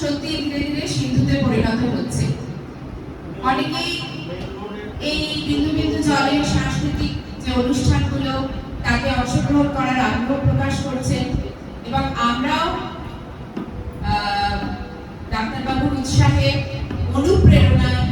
সত্যি ধীরে ধীরে সিন্ধুতে পরিণত হচ্ছে। অনেকেই এই বিন্দু বিন্দু জলের সাংস্কৃতিক যে অনুষ্ঠানগুলো তাতে অংশগ্রহণ করার আগ্রহ প্রকাশ করছেন এবং আমরাও ডাক্তারবাবুর উৎসাহে অনুপ্রেরণায়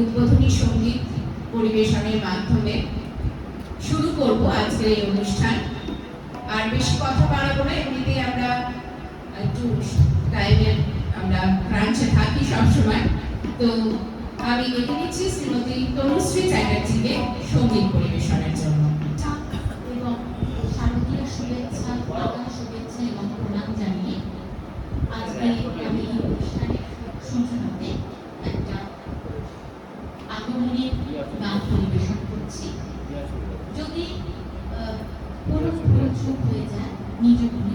উদ্বোধনী সংগীত পরিবেশনের মাধ্যমে শুরু করব আজকের এই অনুষ্ঠান। আর বেশি কথা বাড়াবো না, এমনিতেই আমরা একটু টাইমের আমরা ক্রাঞ্চে থাকি সবসময়। তো আমি ডেকে নিচ্ছি শ্রীমতী তনুশ্রী চ্যাটার্জিকে সংগীত পরিবেশনের জন্য। এবং শারদীয় শুভেচ্ছা শুভেচ্ছা এবং প্রণাম জানিয়ে আজকে আমি видит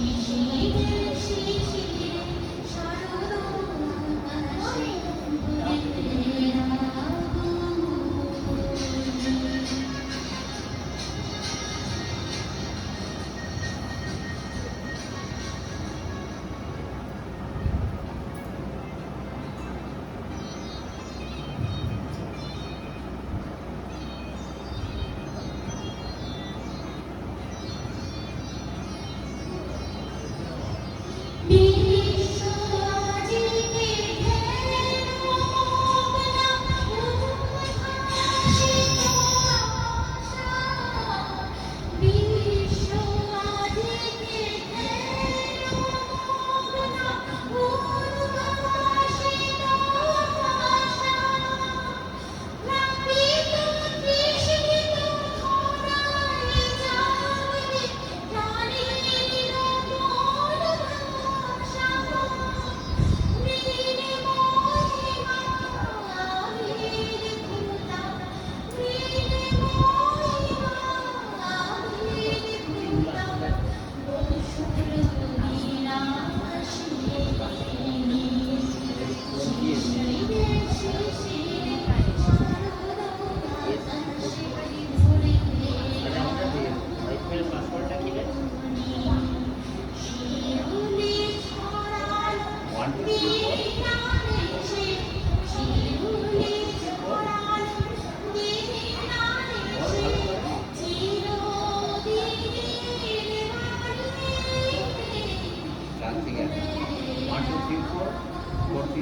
Thank you. masuk Q4 42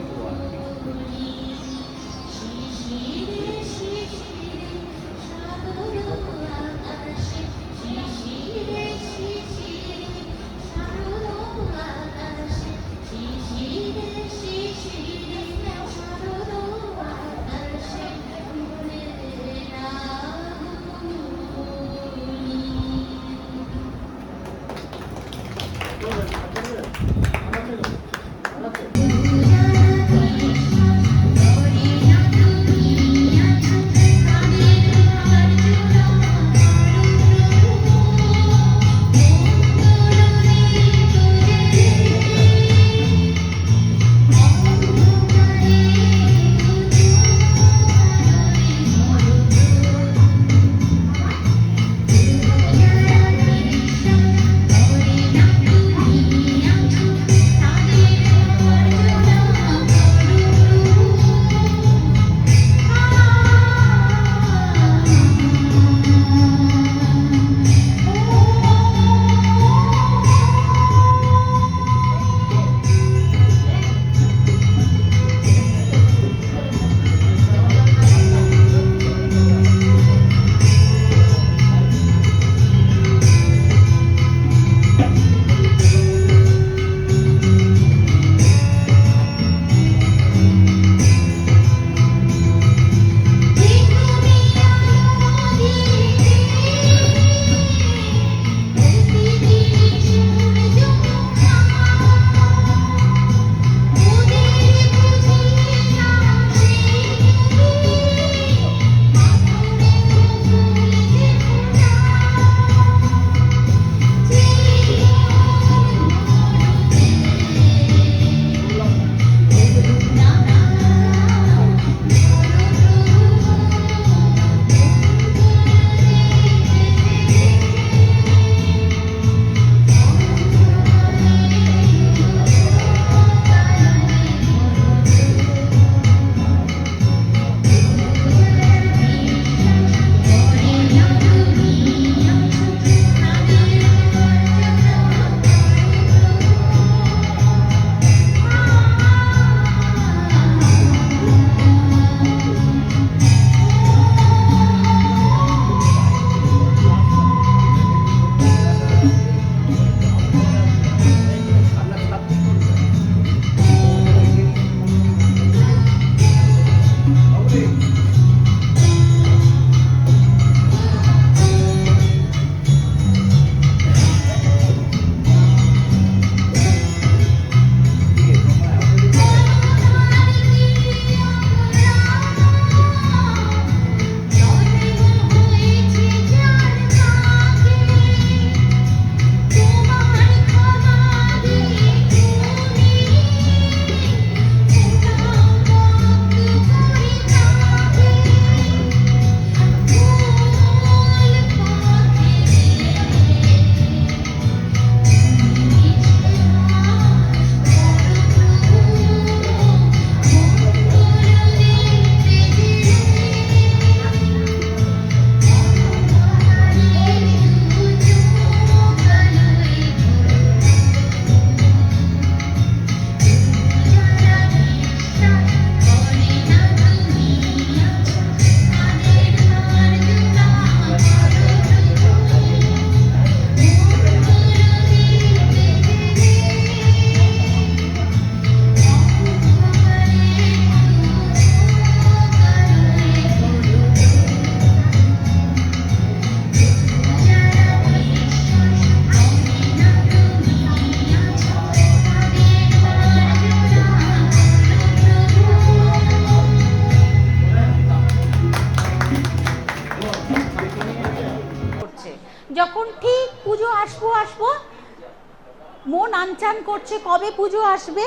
আনচান করছে, কবে পুজো আসবে,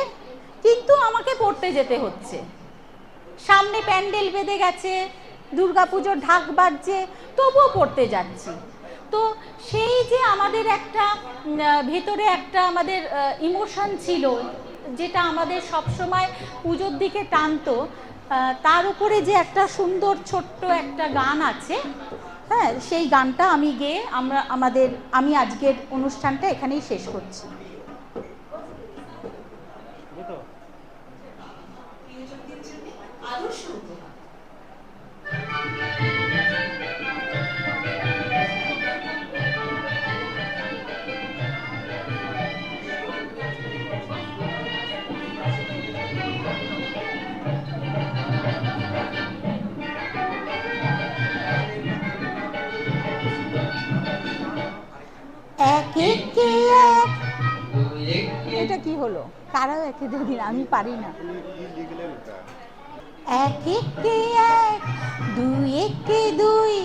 কিন্তু আমাকে পড়তে যেতে হচ্ছে। সামনে প্যান্ডেল বেঁধে গেছে, দুর্গাপুজোর ঢাক বাজছে, তবুও পড়তে যাচ্ছি। তো সেই যে আমাদের একটা ভেতরে একটা আমাদের ইমোশন ছিল, যেটা আমাদের সবসময় পুজোর দিকে টানতো তার উপরে যে একটা সুন্দর ছোট্ট একটা গান আছে হ্যাঁ সেই গানটা আমি গেয়ে আমরা, আমাদের, আমি আজকের অনুষ্ঠানটা এখানেই শেষ করছি। এটা কি হলো? কারাও একে দুদিন আমি পারি না। এক একে এক, দুই একে দুই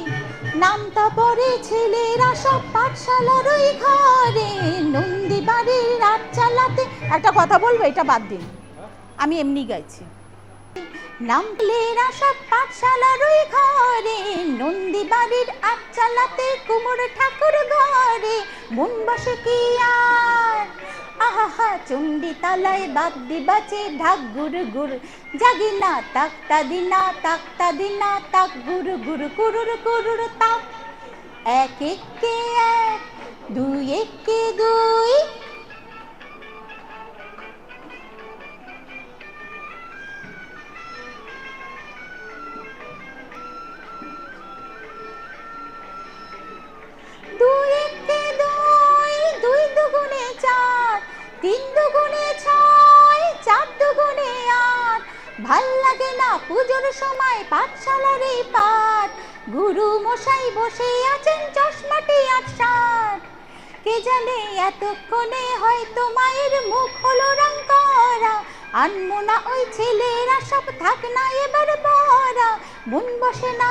ছেলেরা সব পাঠশালার ওই ঘরে। নন্দী বাড়ির রাত চালাতে একটা কথা বলব, এটা বাদ দিন। আমি এমনি গাইছি। নামলেরা সব পাঠশালার ওই ঘরে নন্দী বাড়ির চালাতে কুমোর ঠাকুর ঘরে। মন বসে কি আর আহা চণ্ডী তালায় বাদ দিবাচে ঢাক গুরু গুরু। জাগি না তাকতা দিনা তাকতা দিনা তাক, গুরু গুরু, কুরুর কুরুর তাক। এক একে এক, দুই একে দুই। আনমো না ওই ছেলেরা, সব থাক না এবার বরা মন বসে না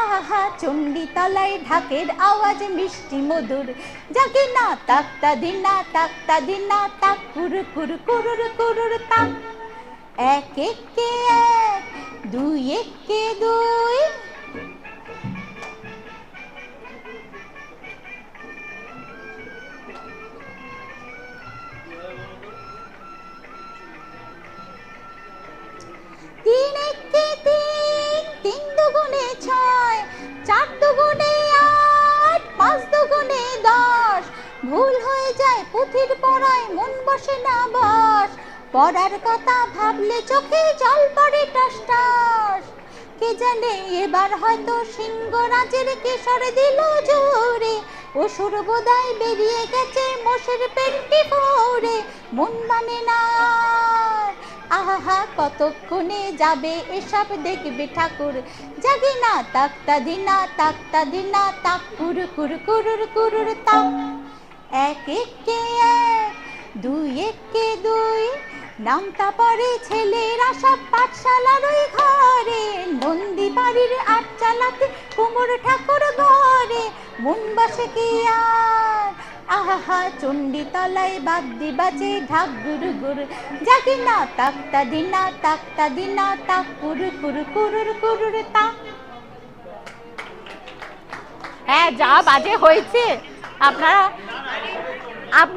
আহা চণ্ডী তলায় ঢাকের আওয়াজ মিষ্টি মধুর। জাগে না তাকতা দিনা তাকতা দিনা তাক কুরু কুরু কুরুর কুরুর তাক। এক, একে এক, দুই, একে দুই। পড়ার কথা ভাবলে চোখে জল পড়ে টস টস। কে জানে এবার হয়তো সিংহরাজের কেশর দিল জোরে। অসুর বোধায় বেরিয়ে গেছে মোষের পেন্টি পরে মন মানে না আহা, কতক্ষণে যাবে এসব দেখবে ঠাকুর? জাগে না তাক্তা দিনা তাক্তা দিনা তাক, কুর কুর কুরুর কুরুর তাক। এক, একে এক, দুই, একে দুই নামটা পরে ছেলেরা সব পাঠশালার ওই ঘরে। নন্দী বাড়ির আট চালাতে কুমোর ঠাকুর ঘরে। মন বসে কি আর? আহা চণ্ডী তলায় বাদ দিবাচে ঢাক গুরু গুরু জাগি না তাক্তা দিনা তাক্তা দিনা তাক, কুরু কুরু কুরুর কুরুর তাক হ্যাঁ যা বাজে হয়েছে। আপনারা আপনার